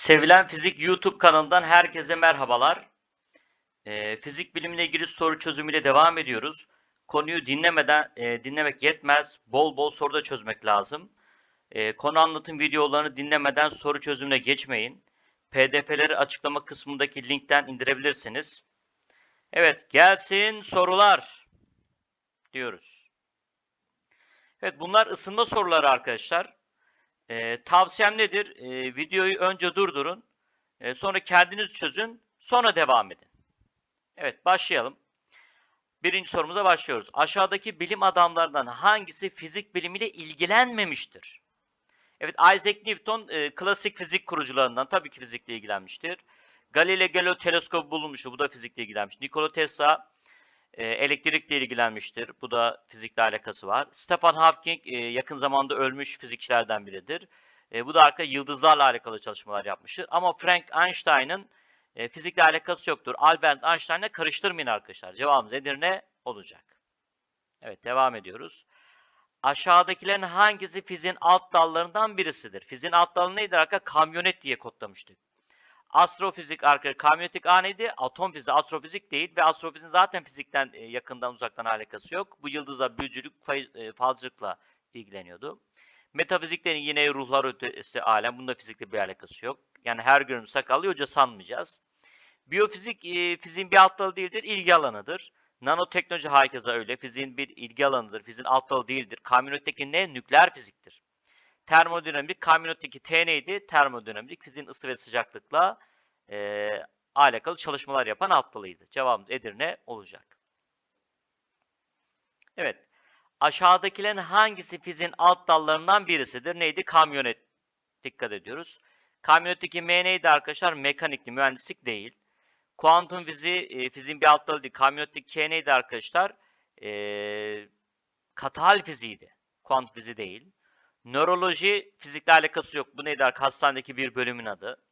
Sevilen Fizik YouTube kanalından herkese merhabalar. Ee, fizik bilimle ilgili soru çözümüyle devam ediyoruz. Konuyu dinlemeden e, dinlemek yetmez. Bol bol soru da çözmek lazım. Ee, konu anlatım videolarını dinlemeden soru çözümüne geçmeyin. PDF'leri açıklama kısmındaki linkten indirebilirsiniz. Evet, gelsin sorular diyoruz. Evet, bunlar ısınma soruları arkadaşlar. Ee, tavsiyem nedir? Ee, videoyu önce durdurun. Ee, sonra kendiniz çözün. Sonra devam edin. Evet başlayalım. Birinci sorumuza başlıyoruz. Aşağıdaki bilim adamlarından hangisi fizik bilimiyle ilgilenmemiştir? Evet Isaac Newton e, klasik fizik kurucularından tabii ki fizikle ilgilenmiştir. Galileo Galilei teleskobu bulunmuştur. Bu da fizikle ilgilenmiş. Nikola Tesla e, elektrikle ilgilenmiştir. Bu da fizikle alakası var. Stephen Hawking e, yakın zamanda ölmüş fizikçilerden biridir. E, bu da arka yıldızlarla alakalı çalışmalar yapmıştır. Ama Frank Einstein'ın e, fizikle alakası yoktur. Albert Einstein'la karıştırmayın arkadaşlar. Cevabımız Edirne olacak. Evet devam ediyoruz. Aşağıdakilerin hangisi fiziğin alt dallarından birisidir? Fiziğin alt dalı neydi arkadaşlar? Kamyonet diye kodlamıştık. Astrofizik arkadaşlar kamyonetik A? Atom fiziği, astrofizik değil ve astrofiziğin zaten fizikten e, yakından uzaktan alakası yok. Bu yıldıza büyücülük, fay- e, falcılıkla ilgileniyordu. Metafiziklerin yine ruhlar ötesi alem. Bunda fizikle bir alakası yok. Yani her günüm sakallı hoca sanmayacağız. Biyofizik e, fiziğin bir alt dalı değildir, ilgi alanıdır. Nanoteknoloji herkese öyle. Fiziğin bir ilgi alanıdır. Fiziğin alt dalı değildir. Kamyonetteki ne? Nükleer fiziktir. Termodinamik, kamyonetteki T neydi? Termodinamik, fiziğin ısı ve sıcaklıkla e, alakalı çalışmalar yapan alt dalıydı. Cevabımız Edirne olacak. Evet. Aşağıdakilerin hangisi fiziğin alt dallarından birisidir? Neydi? Kamyonet. Dikkat ediyoruz. Kamyonetteki M neydi arkadaşlar? Mekanikti, mühendislik değil. Kuantum fiziği, e, fiziğin bir alt dalı değil. Kamyonetteki K neydi arkadaşlar? E, katal fiziğiydi. Kuantum fiziği değil. Nöroloji fizikle alakası yok. Bu neydi? Hastanedeki bir bölümün adı.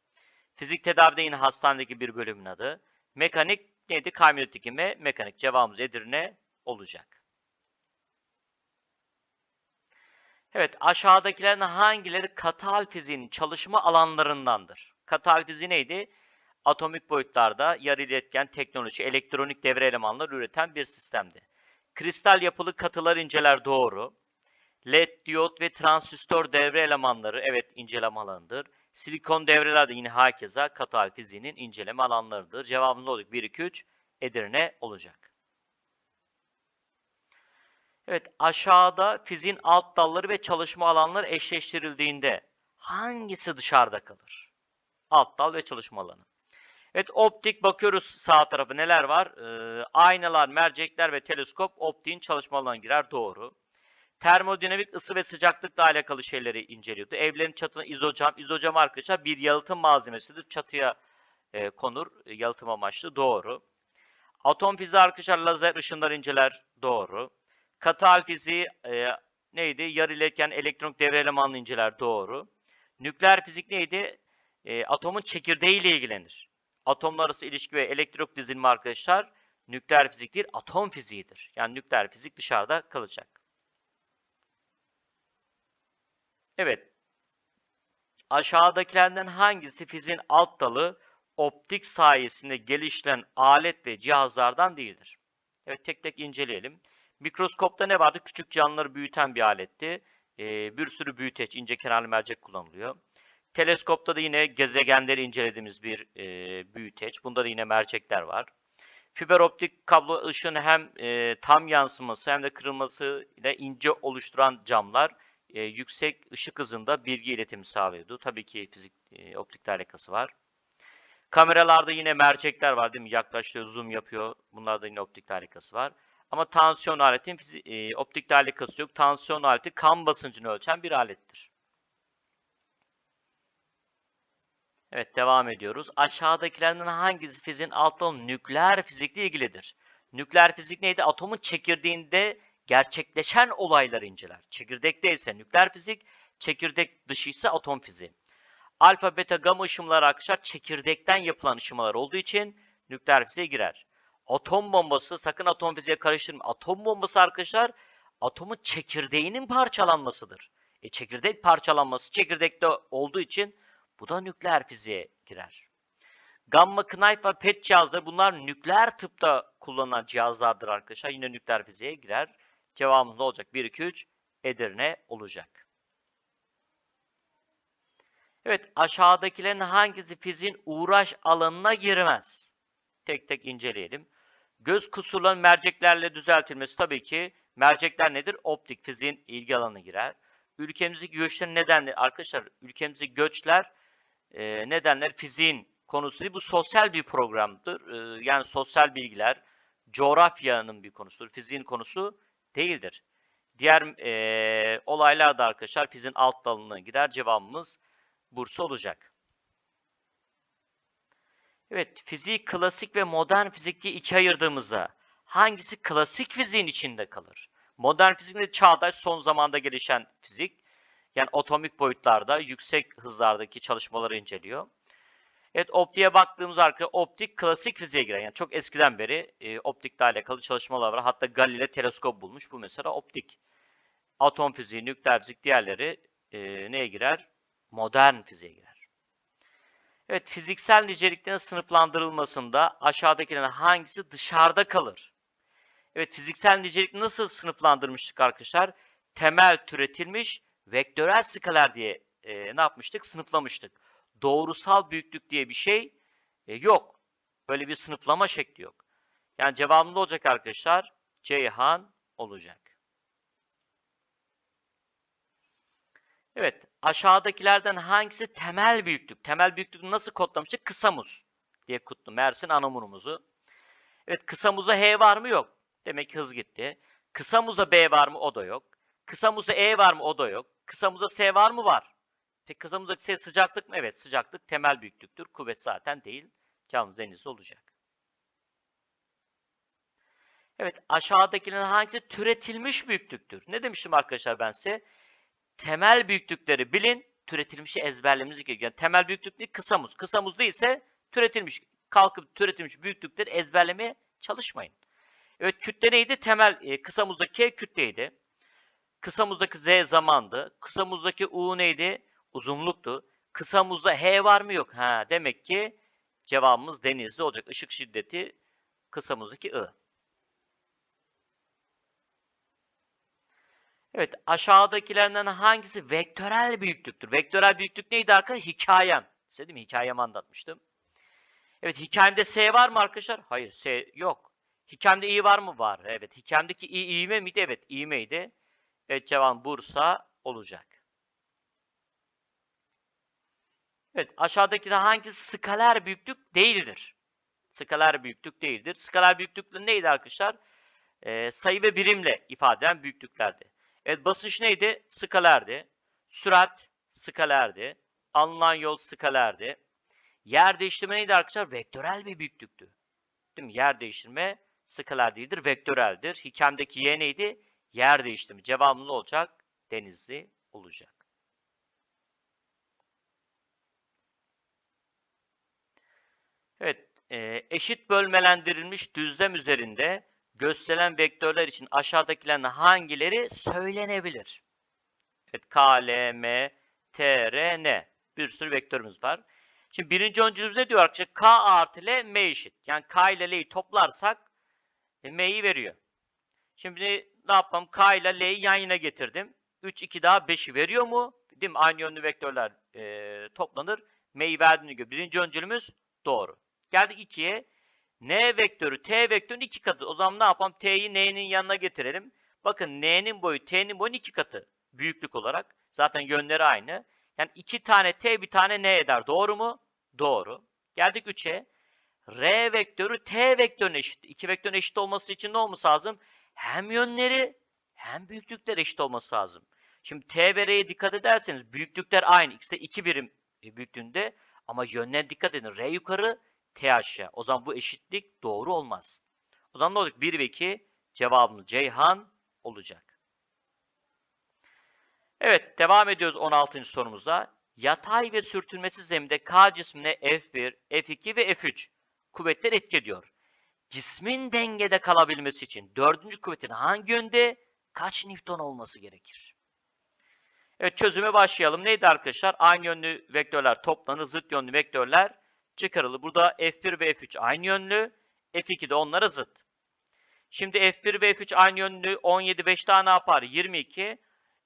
Fizik tedavide yine hastanedeki bir bölümün adı. Mekanik neydi? Kamyonetteki M, mekanik. Cevabımız Edirne olacak. Evet, aşağıdakilerin hangileri katal fiziğinin çalışma alanlarındandır? Katal fiziği neydi? Atomik boyutlarda yarı iletken teknoloji, elektronik devre elemanları üreten bir sistemdi. Kristal yapılı katılar inceler doğru. LED, diyot ve transistör devre elemanları evet inceleme alanıdır. Silikon devreler de yine herkese katal fiziğinin inceleme alanlarıdır. Cevabımız olacak? 1, 2, 3 Edirne olacak. Evet, aşağıda fiziğin alt dalları ve çalışma alanları eşleştirildiğinde hangisi dışarıda kalır? Alt dal ve çalışma alanı. Evet, optik bakıyoruz sağ tarafı neler var? Ee, aynalar, mercekler ve teleskop optiğin çalışma alanına girer. Doğru. Termodinamik ısı ve sıcaklıkla alakalı şeyleri inceliyordu. Evlerin çatına izocam. İzocam arkadaşlar bir yalıtım malzemesidir. Çatıya e, konur e, yalıtım amaçlı. Doğru. Atom fiziği arkadaşlar lazer ışınlar inceler. Doğru. Katal fiziği e, neydi? Yarı iletken elektron devre elemanını inceler. Doğru. Nükleer fizik neydi? E, atomun çekirdeğiyle ilgilenir. Atomlar arası ilişki ve elektrik dizilimi arkadaşlar nükleer fizik değil, atom fiziğidir. Yani nükleer fizik dışarıda kalacak. Evet. Aşağıdakilerden hangisi fiziğin alt dalı optik sayesinde geliştirilen alet ve cihazlardan değildir? Evet tek tek inceleyelim. Mikroskopta ne vardı? Küçük canlıları büyüten bir aletti. Ee, bir sürü büyüteç, ince kenarlı mercek kullanılıyor. Teleskopta da yine gezegenleri incelediğimiz bir e, büyüteç. Bunda da yine mercekler var. Fiber optik kablo ışığın hem e, tam yansıması hem de kırılması ile ince oluşturan camlar e, yüksek ışık hızında bilgi iletimi sağlıyordu. Tabii ki fizik e, optikle alakası var. Kameralarda yine mercekler var değil mi? Yaklaşıyor, zoom yapıyor. Bunlarda yine optikle alakası var. Ama tansiyon aletin e, optikle alakası yok. Tansiyon aleti kan basıncını ölçen bir alettir. Evet devam ediyoruz. Aşağıdakilerden hangisi fiziğin alt dalı nükleer fizikle ilgilidir? Nükleer fizik neydi? Atomun çekirdeğinde gerçekleşen olayları inceler. Çekirdekte ise nükleer fizik, çekirdek dışı ise atom fiziği. Alfa, beta, gamma ışınları arkadaşlar çekirdekten yapılan ışınlar olduğu için nükleer fiziğe girer. Atom bombası sakın atom fiziğe karıştırmayın. Atom bombası arkadaşlar atomun çekirdeğinin parçalanmasıdır. E çekirdek parçalanması çekirdekte olduğu için Bu da nükleer fiziğe girer. Gamma knife ve PET cihazları bunlar nükleer tıpta kullanılan cihazlardır arkadaşlar. Yine nükleer fiziğe girer. Cevabımız ne olacak? 1, 2, 3 Edirne olacak. Evet aşağıdakilerin hangisi fiziğin uğraş alanına girmez? Tek tek inceleyelim. Göz kusurlarının merceklerle düzeltilmesi tabii ki mercekler nedir? Optik fiziğin ilgi alanına girer. Ülkemizdeki göçlerin nedenleri arkadaşlar ülkemizdeki göçler e, nedenler fiziğin konusu değil. Bu sosyal bir programdır. E, yani sosyal bilgiler coğrafyanın bir konusudur. Fiziğin konusu değildir. Diğer e, olaylar da arkadaşlar fiziğin alt dalına girer. Cevabımız Bursa olacak. Evet, fiziği klasik ve modern fizik diye ikiye ayırdığımızda hangisi klasik fiziğin içinde kalır? Modern fizik çağdaş son zamanda gelişen fizik. Yani atomik boyutlarda yüksek hızlardaki çalışmaları inceliyor. Evet optiğe baktığımız arkadaşlar optik klasik fiziğe giren yani çok eskiden beri e, optikle alakalı çalışmalar var. Hatta Galileo teleskop bulmuş. Bu mesela optik. Atom fiziği, nükleer fizik diğerleri e, neye girer? Modern fiziğe girer. Evet fiziksel niceliklerin sınıflandırılmasında aşağıdakilerin hangisi dışarıda kalır? Evet fiziksel nicelik nasıl sınıflandırmıştık arkadaşlar? Temel türetilmiş vektörel skaler diye e, ne yapmıştık? Sınıflamıştık. Doğrusal büyüklük diye bir şey e, yok. Böyle bir sınıflama şekli yok. Yani cevabım ne olacak arkadaşlar? Ceyhan olacak. Evet, aşağıdakilerden hangisi temel büyüklük? Temel büyüklüğü nasıl kodlamıştık? Kısa muz diye kutlu. Mersin anamurumuzu. Evet, kısa muzda H var mı? Yok. Demek ki hız gitti. Kısa muzda B var mı? O da yok. Kısa muzda E var mı? O da yok. Kısa muzda S var mı? Var. Peki kısa muzdaki S sıcaklık mı? Evet, sıcaklık temel büyüklüktür. Kuvvet zaten değil. Cevabımız deniz olacak. Evet, aşağıdakilerin hangisi türetilmiş büyüklüktür? Ne demiştim arkadaşlar ben size? temel büyüklükleri bilin, türetilmişi ezberlememiz gerekiyor. Yani temel büyüklük değil, kısa muz. Değilse türetilmiş, kalkıp türetilmiş büyüklükleri ezberlemeye çalışmayın. Evet kütle neydi? Temel, e, kısa kütleydi. Kısa Z zamandı. Kısa U neydi? Uzunluktu. Kısa muzda H var mı? Yok. Ha, demek ki cevabımız denizli olacak. Işık şiddeti kısa muzdaki I. Evet, aşağıdakilerden hangisi vektörel büyüklüktür? Vektörel büyüklük neydi arkadaşlar? Hikayem. Size değil mi? Hikayemi anlatmıştım. Evet, hikayemde S var mı arkadaşlar? Hayır, S yok. Hikayemde I var mı? Var. Evet, hikayemdeki I ivme miydi? Evet, ivmeydi. Evet, cevap Bursa olacak. Evet, aşağıdaki hangisi skaler büyüklük değildir? Skaler büyüklük değildir. Skaler büyüklük neydi arkadaşlar? Ee, sayı ve birimle ifade eden büyüklüklerdi. Evet basınç neydi? Skalerdi. Sürat skalerdi. Alınan yol skalerdi. Yer değiştirme neydi arkadaşlar? Vektörel bir büyüklüktü. Değil mi? Yer değiştirme skaler değildir, vektöreldir. Hikemdeki y neydi? Yer değiştirme. Cevabımız olacak? Denizli olacak. Evet, eşit bölmelendirilmiş düzlem üzerinde gösterilen vektörler için aşağıdakilerin hangileri söylenebilir? Evet, K, L, M, T, R, N. Bir sürü vektörümüz var. Şimdi birinci öncülümüz ne diyor arkadaşlar? K artı L, M eşit. Yani K ile L'yi toplarsak e, M'yi veriyor. Şimdi ne yapalım? K ile L'yi yan yana getirdim. 3, 2 daha 5'i veriyor mu? Değil mi? Aynı yönlü vektörler e, toplanır. M'yi verdiğini göre. Birinci öncülümüz doğru. Geldik 2'ye. N vektörü T vektörünün iki katı. O zaman ne yapalım? T'yi N'nin yanına getirelim. Bakın N'nin boyu T'nin boyunun iki katı. Büyüklük olarak. Zaten yönleri aynı. Yani iki tane T bir tane N eder. Doğru mu? Doğru. Geldik 3'e. R vektörü T vektörüne eşit. İki vektörün eşit olması için ne olması lazım? Hem yönleri hem büyüklükler eşit olması lazım. Şimdi T ve R'ye dikkat ederseniz büyüklükler aynı. İkisi de 2 birim büyüklüğünde. Ama yönlerine dikkat edin. R yukarı, T aşağı. O zaman bu eşitlik doğru olmaz. O zaman ne olacak? 1 ve 2 cevabımız Ceyhan olacak. Evet devam ediyoruz 16. sorumuzda. Yatay ve sürtünmesiz zeminde K cismine F1, F2 ve F3 kuvvetler etki ediyor. Cismin dengede kalabilmesi için dördüncü kuvvetin hangi yönde kaç Newton olması gerekir? Evet çözüme başlayalım. Neydi arkadaşlar? Aynı yönlü vektörler toplanır, zıt yönlü vektörler çıkarılır. Burada F1 ve F3 aynı yönlü, F2 de onlara zıt. Şimdi F1 ve F3 aynı yönlü 17 5 daha ne yapar? 22.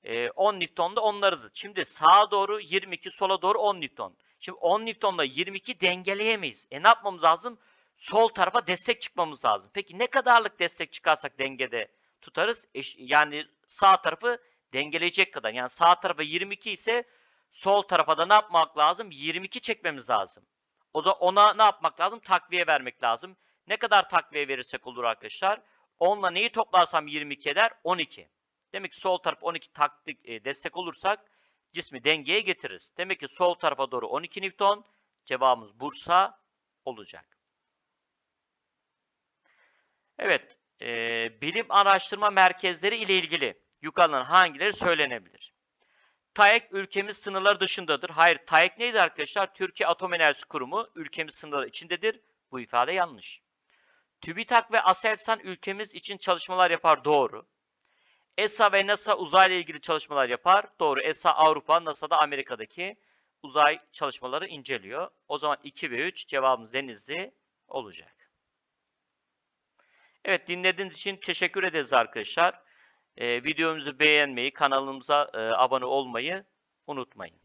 Ee, 10 Newton da onları zıt. Şimdi sağa doğru 22, sola doğru 10 Newton. Şimdi 10 Newton'la 22 dengeleyemeyiz. E ne yapmamız lazım? Sol tarafa destek çıkmamız lazım. Peki ne kadarlık destek çıkarsak dengede tutarız? Eş- yani sağ tarafı dengeleyecek kadar. Yani sağ tarafa 22 ise sol tarafa da ne yapmak lazım? 22 çekmemiz lazım. O zaman ona ne yapmak lazım? Takviye vermek lazım. Ne kadar takviye verirsek olur arkadaşlar? 10 ile neyi toplarsam 22 eder? 12. Demek ki sol taraf 12 taktik e, destek olursak cismi dengeye getiririz. Demek ki sol tarafa doğru 12 Newton. Cevabımız Bursa olacak. Evet. e, bilim araştırma merkezleri ile ilgili yukarıdan hangileri söylenebilir? TAEK ülkemiz sınırları dışındadır. Hayır, TAEK neydi arkadaşlar? Türkiye Atom Enerjisi Kurumu ülkemiz sınırları içindedir. Bu ifade yanlış. TÜBİTAK ve ASELSAN ülkemiz için çalışmalar yapar. Doğru. ESA ve NASA uzayla ilgili çalışmalar yapar. Doğru. ESA Avrupa, NASA da Amerika'daki uzay çalışmaları inceliyor. O zaman 2 ve 3 cevabımız Denizli olacak. Evet dinlediğiniz için teşekkür ederiz arkadaşlar. Ee, videomuzu beğenmeyi, kanalımıza e, abone olmayı unutmayın.